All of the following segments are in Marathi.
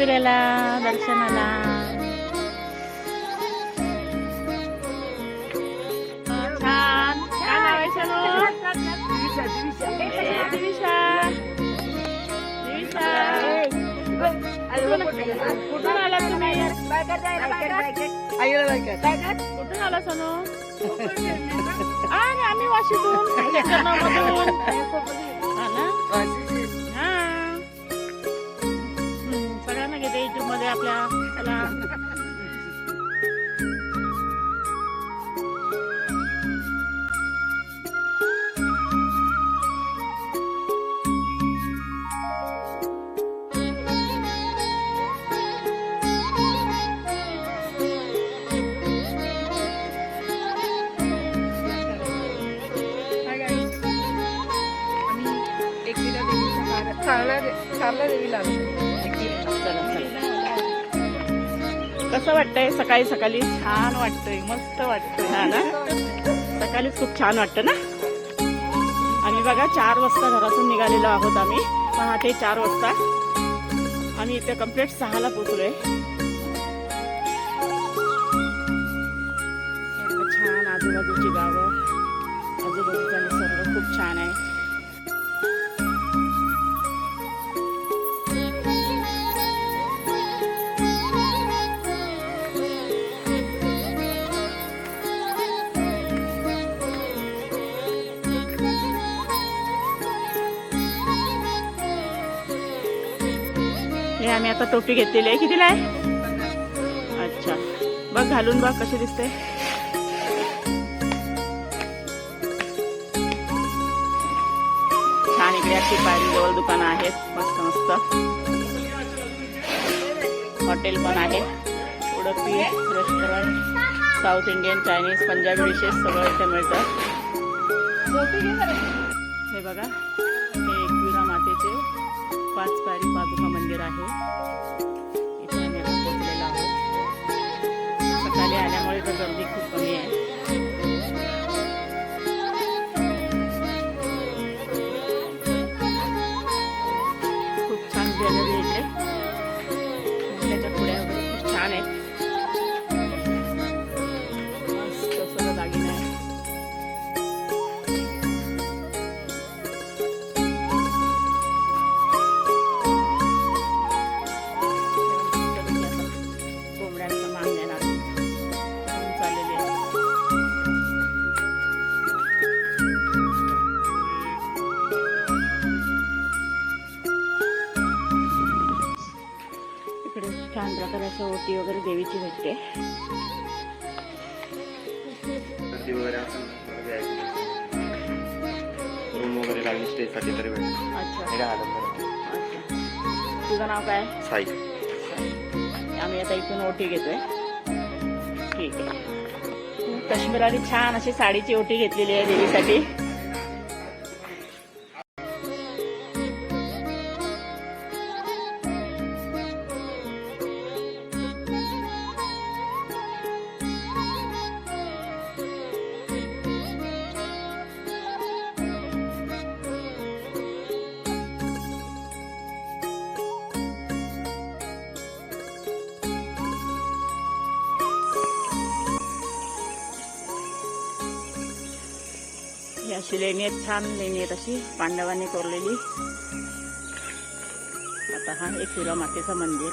जेजुरीला दर्शनाला छान छान आहे सोनू ए, दिविशा दिविशा कुठून आला तुम्ही कुठून आला सोनू अरे आम्ही वाशीतून चला, चला. कसं वाटतंय सकाळी सकाळी? छान वाटतंय मस्त वाटतंय. हा ना? सकाळीच खूप छान वाटतं ना? आम्ही बघा चार वाजता घरातून निघालेलो आहोत आम्ही. पहाटे चार वाजता. आम्ही इथे कंप्लीट सहाला पोचलोय छान आजूबाजूची गावं. आजूबाजूचा निसर्ग खूप छान आहे. आम्ही आता टोपी घेतलेली आहे. कितीला आहे? अच्छा. बघ घालून बघ कशी दिसते. छान इकडे अशी जवळ दुकानं आहेत. मस्त मस्त. हॉटेल पण आहे. Udupi restaurant south Indian Chinese Punjabi dishes सगळं इथे मिळतात हे बघा. पाच पायरी पादुका मंदिर आहे. इथे आम्ही आता पोहोचलेलो आहोत सकाळी आल्यामुळे तर गर्दी खूप कमी आहे. असं ओटी वगैरे देवीची भेटते. अच्छा. तुझं नाव काय? साई. आम्ही आता इथून ओटी घेतोय. ठीक आहे. काश्मीराने छान अशी साडीची ओटी घेतलेली आहे देवीसाठी. अशी छान लेणी आहेत अशी पांडवांनी कोरलेली आता हा एक शिरा मातेचं मंदिर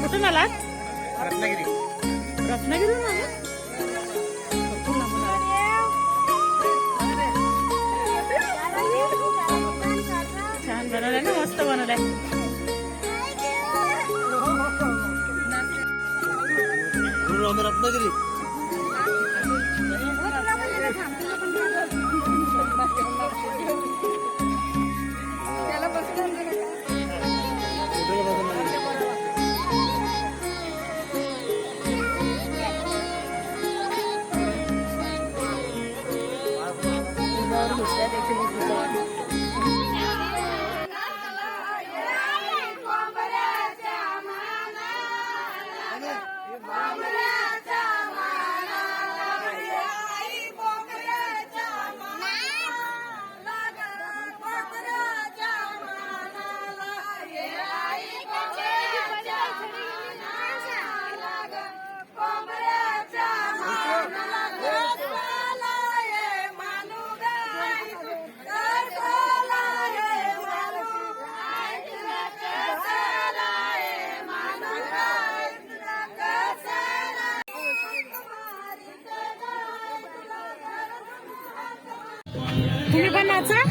कुठून आलात रत्नागिरी रत्नागिरीहून आला छान बनवलंय ना मस्त बनवलंय रत्नागिरी. Mama! तुम्ही पण नाचा?